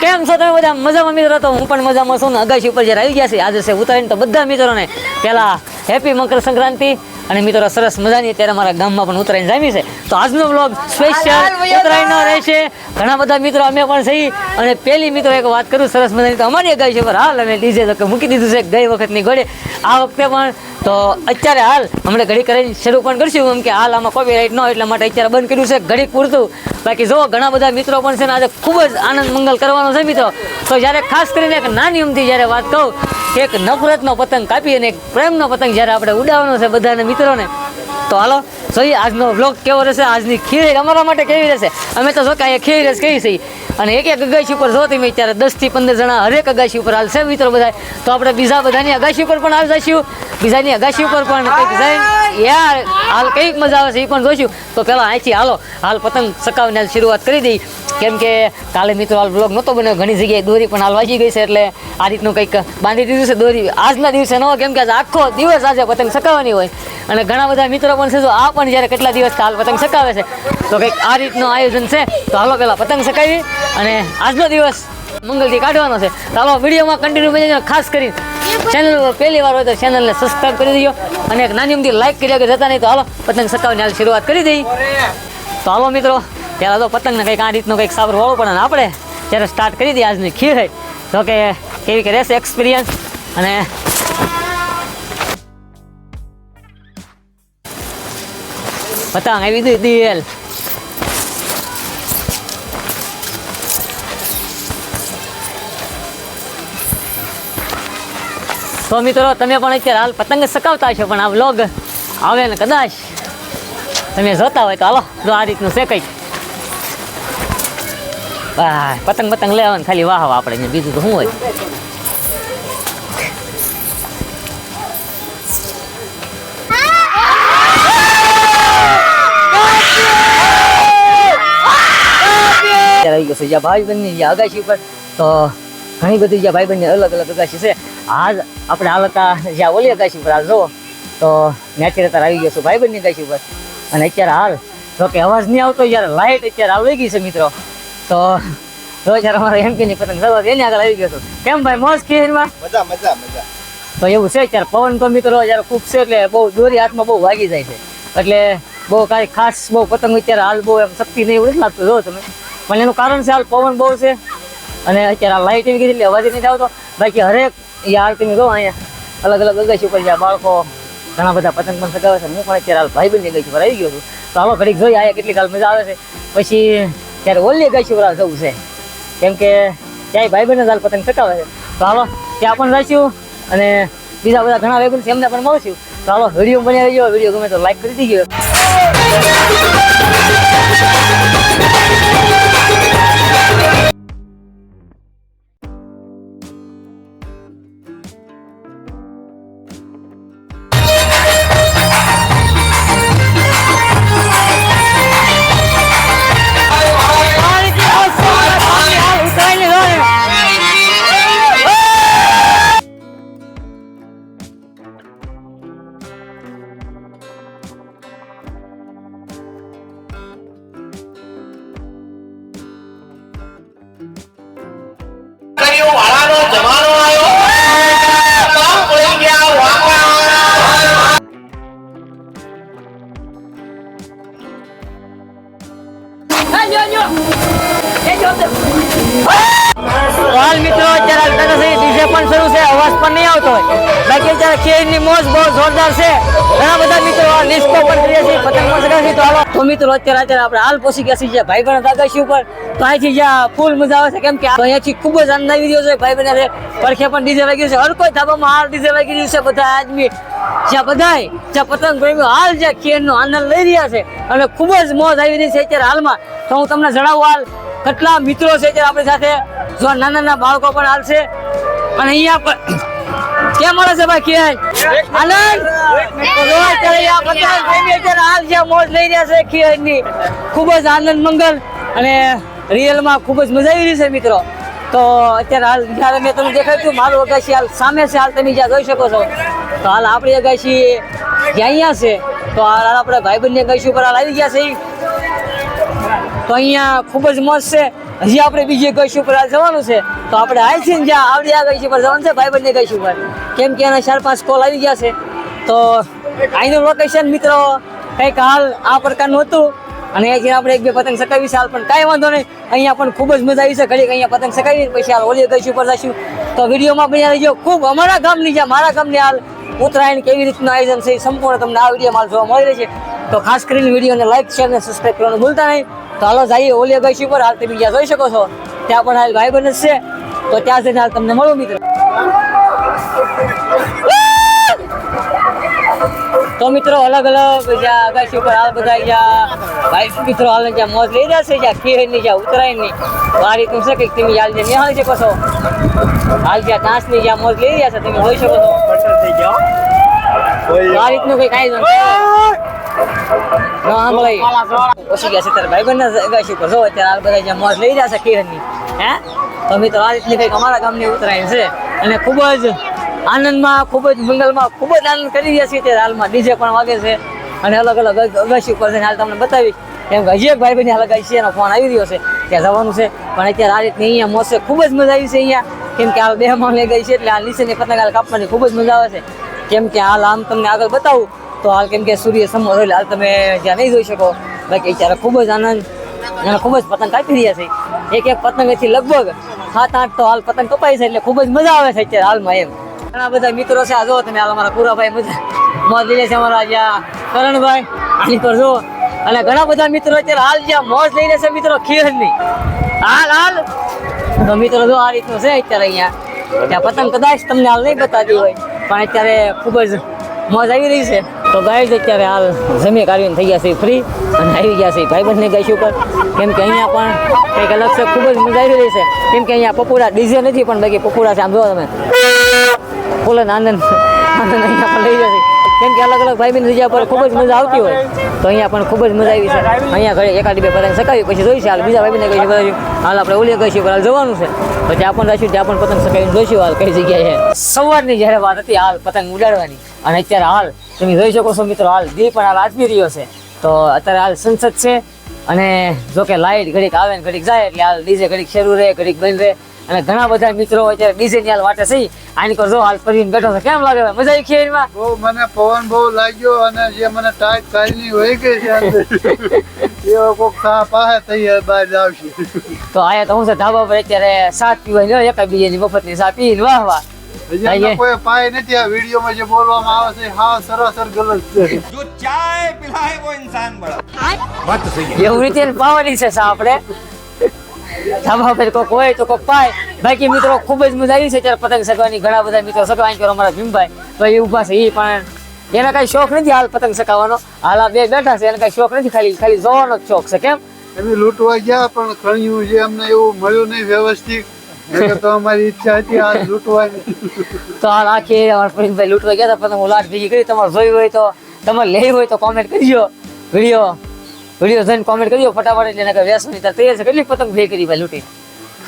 કેમ છો તમે બધા? મજામાં મિત્રો? તો હું પણ મજામાં છું ને. અગાશી ઉપર જ્યારે આવી ગયા છે આજે છે ઉતરાયણ તો બધા મિત્રોને પહેલા હેપી મકર સંક્રાંતિ અને મિત્રો સરસ મજાની અત્યારે મારા ગામમાં પણ ઉત્તરાયણ જામી છે. તો આજનો બ્લોગ સ્પેશિયલ ઉત્તરાયણનો રહેશે. ઘણા બધા મિત્રો અમે પણ છીએ અને પહેલી મિત્રો એક વાત કરું સરસ મજાની. તો અમારી અગાશી પર હાલ અમે ડીજે તો મૂકી દીધું છે ગઈ વખતની ઘોડે. આ વખતે પણ તો અત્યારે હાલ હમણાં ઘડી કરીને શરૂ પણ કરશું એમ કે હાલ આમાં કોપીરાઇટ ન હોય એટલા માટે અત્યારે બંધ કર્યું છે ઘડી પૂરતું. બાકી જો ઘણા બધા મિત્રો પણ છે ને આજે ખૂબ જ આનંદ મંગલ કરવાનો છે મિત્રો. તો જ્યારે ખાસ કરીને એક નાની ઉમથી જ્યારે વાત કહું કે એક નફરતનો પતંગ કાપી અને એક પ્રેમનો પતંગ જ્યારે આપણે ઉડાવવાનો છે બધાને મિત્રોને. તો હાલો જોઈએ આજનો વ્લોગ કેવો રહેશે આજની ખીર અમારા માટે કેવી રહેશે? અમે તો જો કે અહીંયા ખીર રસ કેવી છે અને એક એક અગાશી ઉપર જો તમે અત્યારે દસથી પંદર જણા હરેક અગાશી ઉપર હાલશે મિત્રો બધા તો આપણે બીજા બધાની અગાશી ઉપર પણ હાલ જઈશું. બીજાની અગાશી ઉપર પણ કંઈક જઈને યાર હાલ કંઈક મજા આવે છે એ પણ જોઈશું. તો પહેલાં અહીંથી હાલો હાલ પતંગ ચકાવને શરૂઆત કરી દઈ. કેમ કે કાલે મિત્રો હાલ બ્લોગ નહોતો બન્યો, ઘણી જગ્યાએ દોરી પણ હાલ વાગી ગઈ છે એટલે આ રીતનું કંઈક બાંધી દીધું છે દોરી. આજના દિવસે ન કેમ કે આજે આખો દિવસ આજે પતંગ સકાવવાની હોય. અને ઘણા બધા મિત્રો પણ છે, જો આ પણ જ્યારે કેટલા દિવસ હાલ પતંગ સકાવે છે, તો કંઈક આ રીતનું આયોજન છે. તો હાલો પહેલાં પતંગ સકાવી અને આજનો દિવસ મંગલથી કાઢવાનો છે. ચાલો વિડીયોમાં કન્ટિન્યુ બની ખાસ કરી ચેનલ પહેલી વાર હોય તો ચેનલને સબસ્ક્રાઈબ કરી દેજો અને એક નાની ઉમદી લાઈક કરી આગળ જતા નહીં, તો હાલો પતંગ ચકાવીને હાલ શરૂઆત કરી દઈ તો હાલો મિત્રો પહેલાં તો પતંગને કંઈક આ રીતનું કંઈક સાબર વાળવું પણ આપણે જ્યારે સ્ટાર્ટ કરી દઈએ આજની ખીર તો કે કેવી કે રહેશે એક્સપિરિયન્સ અને પતંગ, આવી દીધી દિલ તો મિત્રો, તમે પણ અત્યારે હાલ પતંગ સકાવતા છો પણ આ વ્લોગ આવે ને કદાચ તમે જોતા હોય તો હાલો, જો આ રીતનું છે કંઈક. પતંગ પતંગ લેવાનું ખાલી વાહ વાહ આપણે બીજું તો શું હોય? આવી ગયો છે જ્યાં ભાઈ બહેનની જે અગાશી તો ઘણી બધી જ્યાં ભાઈ અલગ અલગ અગાશી છે. આજ આપણે હાલ હતા જ્યાં ઓલી અગાશી ઉપર, હાલ જુઓ તો નેચર અત્યારે આવી ગયો છું ભાઈ બહેનની અગાશી અને અત્યારે હાલ, જો કે અવાજ નહીં આવતો જ્યારે લાઇટ અત્યારે આવી ગઈ છે મિત્રો. તો જો એમ અમારા એમપીની પતંગ સવાર એની આગળ આવી ગયો હતો કેમ ભાઈ મોજ ખીરમાં મજા મજા મજા. તો એવું છે અત્યારે પવન તો મિત્રો જયારે ખૂબ છે એટલે બહુ દોરી હાથમાં બહુ વાગી જાય છે. એટલે બહુ કાંઈ ખાસ બહુ પતંગ અત્યારે હાલ બહુ એમ શક્તિ નહીં એવું નથી લાગતું. જો તમે. પણ એનું કારણ છે હાલ પવન બહુ છે. અને અત્યારે આ લાઇટ એવી ગઈ છે અવાજ નથી આવતો. બાકી હરેક યાર તમે જો અહીંયા અલગ અલગ અગાશી ઉપર જ્યાં બાળકો ઘણા બધા પતંગ પણ સગાવે છે. હું પણ અત્યારે હાલ ભાઈ બંધ અગાશી પર આવી ગયો છું. તો હાલો ઘડીક જોઈ આ કેટલી હાલ મજા આવે છે. પછી ત્યારે ઓલી હાલ જવું છે. કેમ કે ત્યાંય ભાઈ બહેન હાલ પતંગ ચકાવે છે. તો હાલો, ત્યાં પણ રહીશું અને બીજા બધા ઘણા બંધ છે, એમને પણ મળશું. તો હાલો, વીડિયો બની રહેજો. વીડિયો ગમે તો લાઈક કરી દીજો. પણ શરૂ છે, અવાજ પણ નહીં આવતો હોય. બાકી અત્યારે ખેડની મોજ બહુ જોરદાર છે. ઘણા બધા મિત્રો ડિસ્કો પણ કરીએ છીએ, પતંગ પણ ચગાવીએ તો હાલો. તો મિત્રો, અત્યારે અત્યારે આપણે હાલ પહોંચી ગયા છીએ ભાઈ બહેન દાદાશી ઉપર. તો અહીંથી જ્યાં ફૂલ મજા આવે છે, કેમ કે અહીંયાથી ખૂબ જ આનંદ આવી રહ્યો છે ભાઈ બહેન પરખે પણ ડીજે વાગી છે. હર કોઈ ધાબામાં હાલ ડીજે વાગી રહ્યું છે, બધા આદમી. જ્યાં બધાય, જ્યાં પતંગ પ્રેમીઓ હાલ જ્યાં ખેડનો આનંદ લઈ રહ્યા છે અને ખૂબ જ મોજ આવી રહી છે અત્યારે હાલમાં. તો હું તમને જણાવું હાલ, કેટલા મિત્રો છે અત્યારે આપણી સાથે. જો નાના નાના બાળકો પણ હાલ છે. અને અહીંયા પણ કેમ મળે છે ભાઈ કે આનંદ? હાલ જ્યાં મોજ લઈ રહ્યા છે ખીરની ખૂબ જ આનંદ મંગલ અને રિયલમાં ખૂબ જ મજા આવી રહી છે મિત્રો. તો અત્યારે હાલ જ્યારે મેં તમને દેખાડ્યું હતું, મારું અગાશી હાલ સામે છે હાલ તમે જ્યાં જોઈ શકો છો. તો હાલ આપણી અગાશી જ્યાં અહીંયા છે તો હાલ આપણે ભાઈબંધની અગાશી ઉપર હાલ આવી ગયા છે. તો અહીંયા ખૂબ જ મસ્ત છે. હજી આપણે બીજી ગશ ઉપર જવાનું છે, તો આપણે આવી છે જ્યાં આવડી આ ગશ ઉપર જવાનું છે ભાઈબંધને ગશ ઉપર કેમ કે એના ચાર પાંચ કોલ આવી ગયા છે. તો અહીંનું લોકેશન મિત્રો કંઈક હાલ આ પ્રકારનું હતું. અને અહીંયા આપણે એક બે પતંગ સકાવી હાલ પણ કાંઈ વાંધો નહીં. અહીંયા પણ ખૂબ જ મજા આવી છે, ઘડીક અહીંયા પતંગ સકાવી પછી હાલ ઓલી ગશ ઉપર જશું. તો વિડીયોમાં પણ રહીજો. ખૂબ અમારા ગામની જ્યાં, મારા ગામની હાલ ઉત્તરાયણ કેવી રીતનું આયોજન છે સંપૂર્ણ તમને આ વિડીયોમાં જોવા મળી રહેશે તો ખાસ કરીને વિડીયોને લાઈક શેર અને સબસ્ક્રાઈબ કરવાનું ભૂલતા નહીં. તો હાલો જઈએ ઓલી ભાઈ ઉપર હાલ તમે જ્યાં જોઈ શકો છો. ત્યાં પણ હાલ ભાઈ બને છે. તો ત્યાં જઈને હાલ તમને મળું મિત્રો. તો મિત્રો અલગ અલગ જ્યાં આગાશી ઉપર હાલ બધા જ્યાં ભાઈ મિત્રો હાલ જ્યાં મોજ લઈ રહ્યા છે, જ્યાં ખીરની, જ્યાં ઉત્તરાયણની આ રીતનું છે કે તમે હાલ જે નિહાળી શકો છો. હાલ જ્યાં ડાન્સની જ્યાં મોજ લઈ રહ્યા છે, તમે હોઈ શકો છો. આ રીતનું આયોજન છે. ન સાંભળાય. ઓછી ગયા છે જો અત્યારે હાલ બધા જ્યાં મોજ લઈ રહ્યા છે ખીરની હે? તો મિત્રો આ રીતની કંઈક અમારા ગામની ઉત્તરાયણ છે. અને ખૂબ જ આનંદમાં ખૂબ જ મંગલમાં ખૂબ જ આનંદ કરી રહ્યા છીએ અત્યારે હાલમાં. ડીજે પણ વાગે છે. અને અલગ અલગ અગ- અગાશી ઉપર છે હાલ તમને બતાવી એમ કે હજી એક ભાઈ બની અલગ છે એનો ફોન આવી રહ્યો છે. ત્યાં જવાનું છે. પણ અત્યારે આ રીતની અહીંયા મોસે ખૂબ જ મજા આવી છે અહીંયા. કેમ કે આ બે લઈ ગઈ છે એટલે આ નીચેની પતંગ કાપવાની ખૂબ જ મજા આવે છે. કેમ કે હાલ આમ તમને આગળ બતાવું, તો હાલ કેમ કે સૂર્ય સમો એટલે હાલ તમે જ્યાં નહીં જોઈ શકો. બાકી અત્યારે ખૂબ જ આનંદ, અને ખૂબ જ પતંગ કાપી રહ્યા છે. એક એક પતંગથી લગભગ સાત, આઠ તો હાલ પતંગ કપાય છે એટલે ખૂબ જ મજા આવે છે અત્યારે હાલમાં એમ. ઘણા બધા મિત્રો છે, આ જો તમે હાલ અમારા પુરાભાઈ મજા મોજ લઈ છે અમારા જ્યાં કરણભાઈ આની પર જો અને ઘણા બધા મિત્રો અત્યારે હાલ જ્યાં મોજ લઈ છે મિત્રો, ખીરની. હાલ હાલ. તો મિત્રો જો આ રીતનું છે અત્યારે અહીંયા. ત્યાં પતંગ કદાચ તમને હાલ નહીં બતાવી હોય. પણ અત્યારે ખૂબ જ મોજ આવી રહી છે. તો ગાય અત્યારે હાલ જમી કાઢીને થઈ ગયા છે ફ્રી અને આવી ગયા છે ભાઈબંધને ગાય ઉપર. કેમ કે અહીંયા પણ કંઈક અલગ છે, ખૂબ જ મજા આવી રહી છે. કેમ કે અહીંયા પકોડા ડીઝે નથી, પણ બાકી પકોડા છે. આમ જો તમે. ફૂલ આનંદ. આનંદ અહીંયા પણ લઈ જશે કેમ કે અલગ અલગ ભાઈ બહેન જગ્યા પર ખૂબ જ મજા આવતી હોય. તો અહીંયા પણ ખૂબ જ મજા આવી છે. અહીંયા ઘરે એકાદી બે પતંગ સકાવી, પછી જોઈશું હાલ બીજા ભાઈ બહેને કહીશું બધા હાલ આપણે ઓલી કહીશું હાલ જવાનું છે. તો ત્યાં પણ રહીશું ત્યાં પણ પતંગ સકાવીને જોઈશું હાલ કઈ જગ્યાએ સવારની જ્યારે વાત હતી હાલ પતંગ ઉડાડવાની, અને અત્યારે હાલ તમે જોઈ શકો છો મિત્રો, હાલ દી પણ હાલ આજમી રહ્યો છે. તો અત્યારે હાલ સંસદ છે, અને જો કે લાઇટ ઘડીક આવે ને ઘડીક જાય, એટલે હાલ ડીજે ઘડીક શરૂ રહે, ઘડીક બંધ રહે. અને ઘણા બધા મિત્રો હોય છે ડિઝાઇન વાટે છે. આની પર હાલ ફરીને બેઠો છે. કેમ લાગે? મજા આવી ખેરમાં બહુ મને પવન બહુ લાગ્યો અને જે મને ટાઈટ કાલની હોય ગઈ છે એવો કોક ખા પાહે થઈ બહાર આવશે. તો આયા તો હું છે ધાબા પર અત્યારે સાત પીવાની હોય એકબીજાની મફતની સા પીને વાહ વાહ. અહીંયા કોઈ પાય નથી આ વિડીયોમાં જે બોલવામાં આવે છે હા સરાસર ગલત છે. જો ચાય પિલાય વો ઇન્સાન બડા વાત સહી. એવું રીતે પાવાની છે સા આપણે. ધાબા પર કોક હોય તો કોક પાય. બાકી મિત્રો ખૂબ જ મજા આવી છે ત્યારે પતંગ સગવાની. ઘણા બધા મિત્રો સગવા કરો અમારા ભીમભાઈ. તો એ ઊભા છે એ પણ એને કઈ શોખ નથી હાલ પતંગ સકાવવાનો હાલ આ બે બેઠા છે એને કઈ શોખ નથી ખાલી ખાલી જોવાનો જ શોખ છે કેમ? એમ લૂંટવા ગયા પણ ખણ્યું છે અમને એવું મળ્યું નહીં વ્યવસ્થિત. તો અમારી ઈચ્છા હતી આ લૂંટવાની. તો હાલ આખી લૂંટવા ગયા હતા પતંગ લાટ ભેગી કરી. તમારે જોઈ હોય તો તમારે લેવી હોય તો કોમેન્ટ કરજો. વીડિયો વીડિયો જોઈને કોમેન્ટ કરજો ફટાફટ એટલે કે વ્યસની તાર તૈયાર છે. કેટલી પતંગ ભેગી કરી ભાઈ લૂંટી.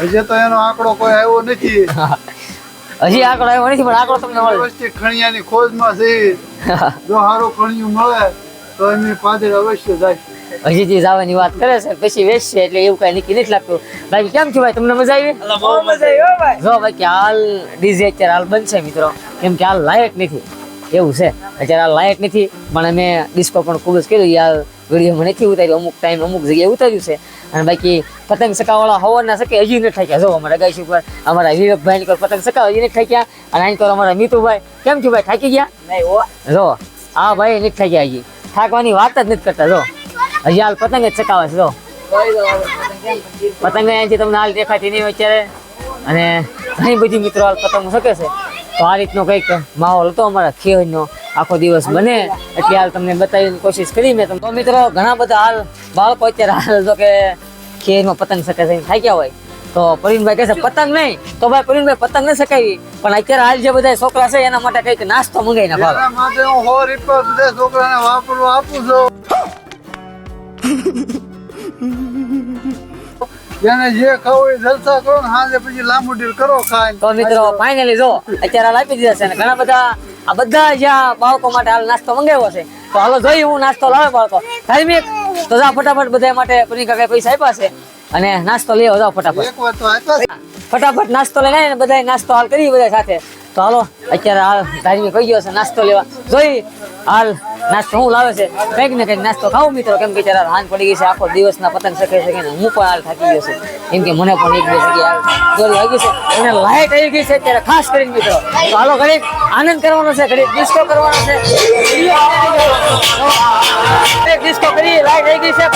હજી તો એનો આંકડો કોઈ આવ્યો નથી. હજી આંકડો આવ્યો નથી પણ આંકડો તમને મળે. વ્યવસ્થિત ખણિયાની ખોજમાં છે. જો સારું ખણિયું મળે તો એમની પાદર અવશ્ય જાય. હજી જે જવાની વાત કરે છે પછી વેચશે એટલે એવું કઈ નક્કી નથી લાગતું. બાકી કેમ છે ભાઈ? તમને મજા આવી? બહુ મજા આવી. ભાઈ. જો ભાઈ કે હાલ ડીજે અત્યારે હાલ બનશે મિત્રો. કેમ કે હાલ લાયક નથી. એવું છે. અત્યારે હાલ લાયક નથી પણ અમે ડિસ્કો પણ ખૂબ જ કર્યું. યાર વિડીયોમાં નથી ઉતાર્યું. અમુક ટાઈમ અમુક જગ્યાએ ઉતાર્યું છે. અને બાકી પતંગ સકાવાળા હવાના શકે હજી નથી થાક્યા. જો અમારા ગાય ઉપર અમારા વિવેકભાઈ પર પતંગ સકાવ હજી નથી થાક્યા. અને અહીં તો અમારા મીતુભાઈ. કેમ છું ભાઈ? થાકી ગયા? નહીં જો આ ભાઈ નથી થાક્યા હજી. થાકવાની વાત જ નથી કરતા જો. હજી હાલ પતંગ જ ચકાવે છે જો. પતંગ અહીંથી તમને હાલ દેખાતી નહીં અત્યારે. અને ઘણી બધી મિત્રો હાલ પતંગ શકે છે. તો આ રીતનો કંઈક માહોલ હતો અમારા ખેડનો. આખો દિવસ બને. એટલે હાલ તમને બતાવીને કોશિશ કરી મેં તમને. તો મિત્રો ઘણા બધા હાલ બાળકો અત્યારે હાલ જો કે ખેરમાં પતંગ શકે છે થાક્યા હોય. તો પ્રવીણભાઈ કહે છે પતંગ નહીં. તો ભાઈ પ્રવીણભાઈ પતંગ ન શકાવી પણ અત્યારે હાલ જે બધા છોકરા છે એના માટે કંઈક નાસ્તો મંગાવી નાખો એના માટે હું સો રૂપિયા બધા છોકરાને વાપરવા આપું છું. જેને જે ખાવું એ જલસા કરો ને સાંજે પછી લાંબુ ડીલ કરો ખાઈને. તો મિત્રો ફાઇનલી જો અત્યારે હાલ આપી દીધા છે અને ઘણા બધા આ બધા જ્યાં બાળકો માટે હાલ નાસ્તો મંગાવ્યો છે. તો હાલો જોઈ હું નાસ્તો લાવે બાળકો. ધાર્મિક તો જા ફટાફટ બધા માટે પની કઈ પૈસા આપ્યા છે. અને નાસ્તો લઈ જાઓ ફટાફટ. ફટાફટ નાસ્તો લઈને આવીને બધા નાસ્તો હાલ કરી બધા સાથે. તો હાલો અત્યારે હાલ ધાર્મિક કહી ગયો છે નાસ્તો લેવા. જોઈ હાલ નાસ્તો હું લાવે છે? કંઈક ને કંઈક નાસ્તો ખાવું મિત્રો, કેમ કે ત્યારે હાન પડી ગઈ છે, આખો દિવસના પતંગ શકે છે હું પણ હાલ થાકી ગયો છું. કેમ કે મને પણ એક બે જગ્યાએ દોરી છે. અને લાઇટ આવી ગઈ છે ત્યારે ખાસ કરીને મિત્રો. તો હાલો ઘડીક આનંદ કરવાનો છે, ઘડીક ડિસ્કો કરવાનો છે. ડિસ્કો કરી લાઈટ આવી ગઈ છે